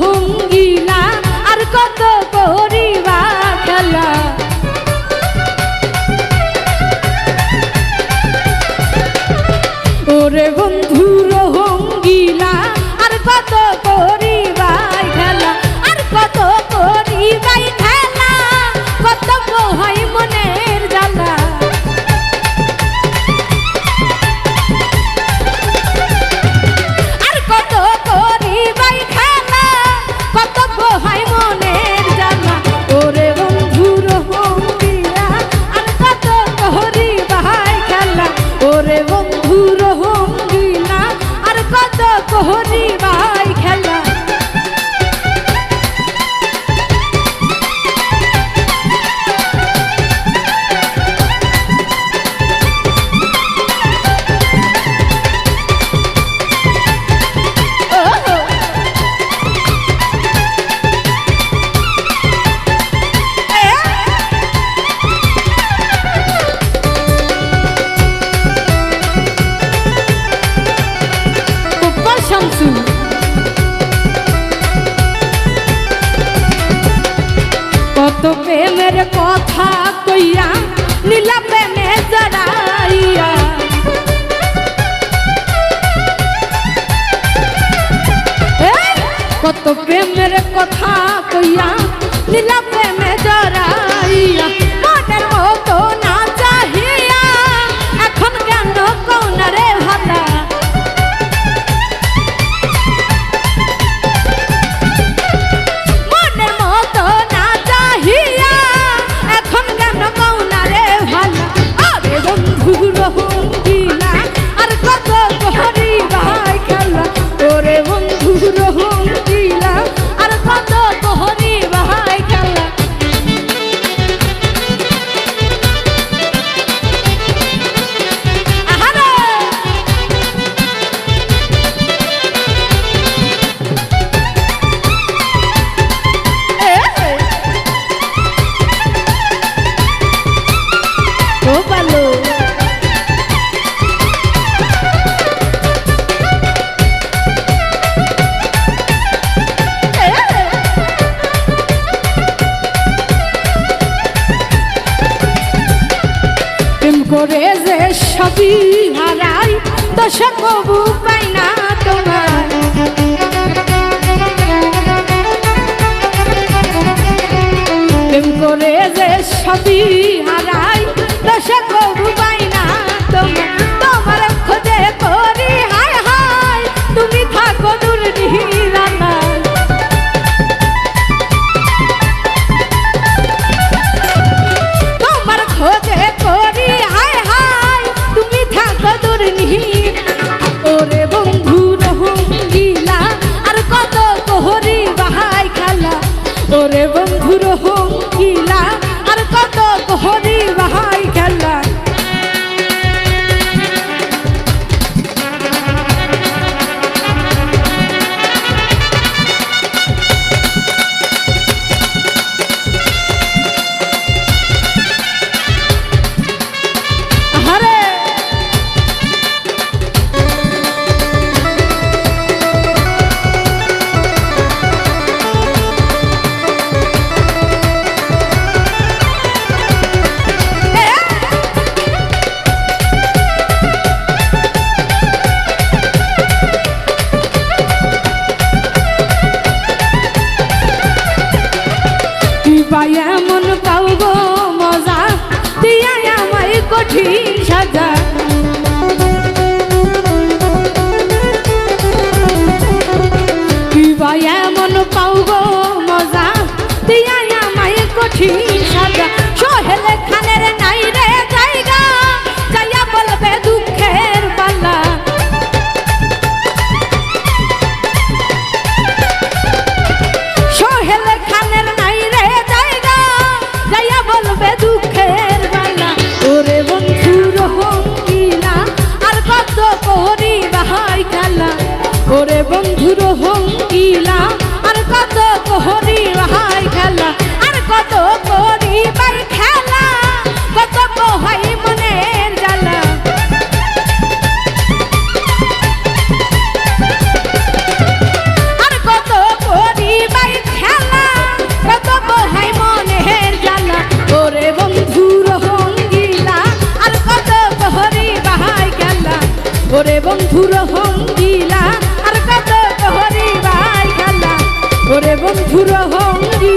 হুঙ্গিলা আর কত প্রেমের কথা কইয়া নীলা প্রেমে জড়াইয়া। কত প্রেমের কথা কইয়া বিহারাই দশ কবু পাই তোরে বন্ধুর হো পঁচিশ হাজার এমন পাও গো মজা, দিয়া আমায় কঠিন সাজা। সোহেল খানের নাই রে জায়গা, যাইয়া বলবে দু মধুর হঙ্গিলা, আর কত কোহরি হাই খেলা, আর কত করিবার খেলা আর কত খেলা, কত কোহাই মনের বন্ধুর হঙ্গিলা, আর কত বাহাই বন্ধুর হঙ্গিলা রহম